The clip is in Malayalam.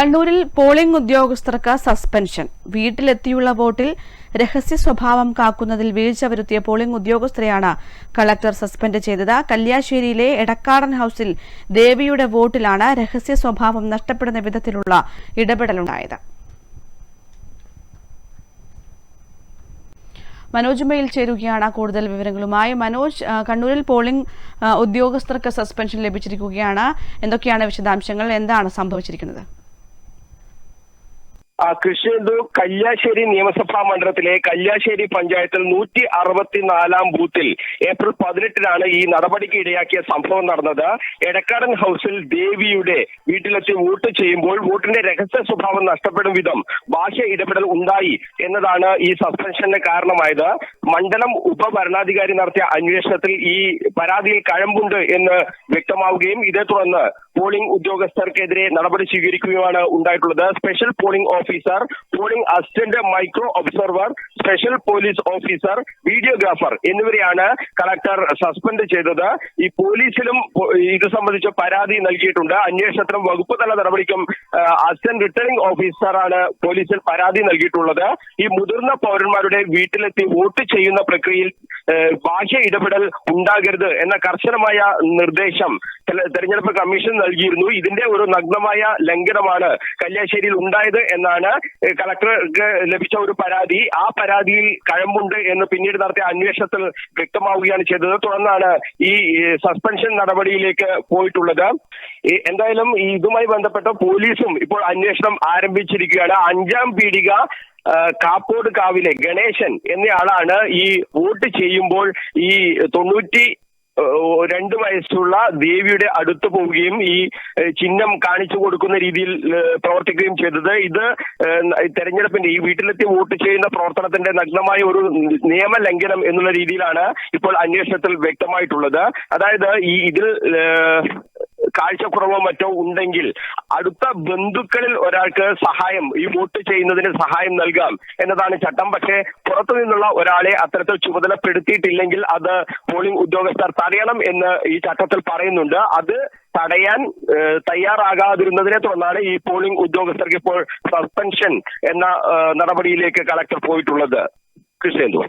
കണ്ണൂരിൽ പോളിംഗ് ഉദ്യോഗസ്ഥർക്ക് സസ്പെൻഷൻ. വീട്ടിലെത്തിയുള്ള വോട്ടിൽ രഹസ്യ സ്വഭാവം കാക്കുന്നതിൽ വീഴ്ച വരുത്തിയ പോളിംഗ് ഉദ്യോഗസ്ഥരെയാണ് കളക്ടർ സസ്പെൻഡ് ചെയ്തത്. കല്യാശ്ശേരിയിലെ എടക്കാടൻ ഹൌസിൽ ദേവിയുടെ വോട്ടിലാണ് രഹസ്യ സ്വഭാവം നഷ്ടപ്പെടുന്ന വിധത്തിലുള്ള ഇടപെടലുണ്ടായത്. മനോജ് മെയിൽ ചേരുകയാണ് കൂടുതൽ വിവരങ്ങളുമായി. മനോജ് കണ്ണൂരിൽ പോളിംഗ് ഉദ്യോഗസ്ഥർക്ക് സസ്പെൻഷൻ ലഭിച്ചിരിക്കുകയാണ്. എന്തൊക്കെയാണ് വിശദാംശങ്ങൾ? എന്താണ് സംഭവിച്ചിരിക്കുന്നത്? ആ, കൃഷ്ണന്തു കല്യാശ്ശേരി നിയമസഭാ മണ്ഡലത്തിലെ കല്യാശ്ശേരി പഞ്ചായത്തിൽ നൂറ്റി അറുപത്തിനാലാം ബൂത്തിൽ ഏപ്രിൽ പതിനെട്ടിനാണ് ഈ നടപടിക്ക് ഇടയാക്കിയ സംഭവം നടന്നത്. എടക്കാടൻ ഹൗസിൽ ദേവിയുടെ വീട്ടിലെത്തി വോട്ട് ചെയ്യുമ്പോൾ വോട്ടിന്റെ രഹസ്യ സ്വഭാവം നഷ്ടപ്പെടും വിധം ഭാഷ ഇടപെടൽ ഉണ്ടായി എന്നതാണ് ഈ സസ്പെൻഷന് കാരണമായത്. മണ്ഡലം ഉപഭരണാധികാരി നടത്തിയ അന്വേഷണത്തിൽ ഈ പരാതിയിൽ കഴമ്പുണ്ട് എന്ന് വ്യക്തമാവുകയും ഇതേ തുടർന്ന് പോളിംഗ് ഉദ്യോഗസ്ഥർക്കെതിരെ നടപടി സ്വീകരിക്കുകയുമാണ് ഉണ്ടായിട്ടുള്ളത്. Special polling officer polling assistant micro observer special police officer videographer എന്നിവരെയാണ് കളക്ടർ സസ്പെൻഡ് ചെയ്തത്. ഈ പോലീസിലും ഇത് സംബന്ധിച്ച് പരാതി നൽകിയിട്ടുണ്ട്. അന്വേഷണത്തിനും വകുപ്പ് തല നടപടിക്കും അസിസ്റ്റന്റ് റിട്ടേണിംഗ് ഓഫീസറാണ് പോലീസിൽ പരാതി നൽകിയിട്ടുള്ളത്. ഈ മുതിർന്ന പൗരന്മാരുടെ വീട്ടിലെത്തി വോട്ട് ചെയ്യുന്ന പ്രക്രിയയിൽ ബാഹ്യ ഇടപെടൽ ഉണ്ടാകരുത് എന്ന കർശനമായ നിർദ്ദേശം തെരഞ്ഞെടുപ്പ് കമ്മീഷൻ നൽകിയിരുന്നു. ഇതിന്റെ ഒരു നഗ്നമായ ലംഘനമാണ് കല്യാശ്ശേരിയിൽ ഉണ്ടായത് എന്നാണ് കളക്ടർക്ക് ലഭിച്ച ഒരു പരാതി. ആ പരാതിയിൽ കഴമ്പുണ്ട് എന്ന് പിന്നീട് നടത്തിയ അന്വേഷണത്തിൽ വ്യക്തമാവുകയാണ് ചെയ്തത്. തുടർന്നാണ് ഈ സസ്പെൻഷൻ നടപടിയിലേക്ക് പോയിട്ടുള്ളത്. എന്തായാലും ഇതുമായി ബന്ധപ്പെട്ട പോലീസും ഇപ്പോൾ അന്വേഷണം ആരംഭിച്ചിരിക്കുകയാണ്. അഞ്ചാം പീടിക കാപ്പോട് കാവിലെ ഗണേശൻ എന്നയാളാണ് ഈ വോട്ട് ചെയ്യുമ്പോൾ ഈ തൊണ്ണൂറ്റി രണ്ട് വയസ്സുള്ള ദേവിയുടെ അടുത്ത് പോവുകയും ഈ ചിഹ്നം കാണിച്ചു കൊടുക്കുന്ന രീതിയിൽ പ്രവർത്തിക്കുകയും ചെയ്തത്. ഇത് തെരഞ്ഞെടുപ്പിന്റെ ഈ വീട്ടിലെത്തി വോട്ട് ചെയ്യുന്ന പ്രവർത്തനത്തിന്റെ നഗ്നമായ ഒരു നിയമലംഘനം എന്നുള്ള രീതിയിലാണ് ഇപ്പോൾ അന്വേഷണത്തിൽ വ്യക്തമായിട്ടുള്ളത്. അതായത് ഈ ഇതിൽ കാഴ്ചക്കുറവോ മറ്റോ ഉണ്ടെങ്കിൽ അടുത്ത ബന്ധുക്കളിൽ ഒരാൾക്ക് സഹായം ഈ വോട്ട് ചെയ്യുന്നതിന് സഹായം നൽകാം എന്നതാണ് ചട്ടം. പക്ഷേ പുറത്തു നിന്നുള്ള ഒരാളെ അത്തരത്തിൽ ചുമതലപ്പെടുത്തിയിട്ടില്ലെങ്കിൽ അത് പോളിംഗ് ഉദ്യോഗസ്ഥർ തടയണം എന്ന് ഈ ചട്ടത്തിൽ പറയുന്നുണ്ട്. അത് തടയാൻ തയ്യാറാകാതിരുന്നതിനെ തുടർന്നാണ് ഈ പോളിംഗ് ഉദ്യോഗസ്ഥർക്ക് ഇപ്പോൾ സസ്പെൻഷൻ എന്ന നടപടിയിലേക്ക് കളക്ടർ പോയിട്ടുള്ളത്. കൃഷ്ണേന്ദു.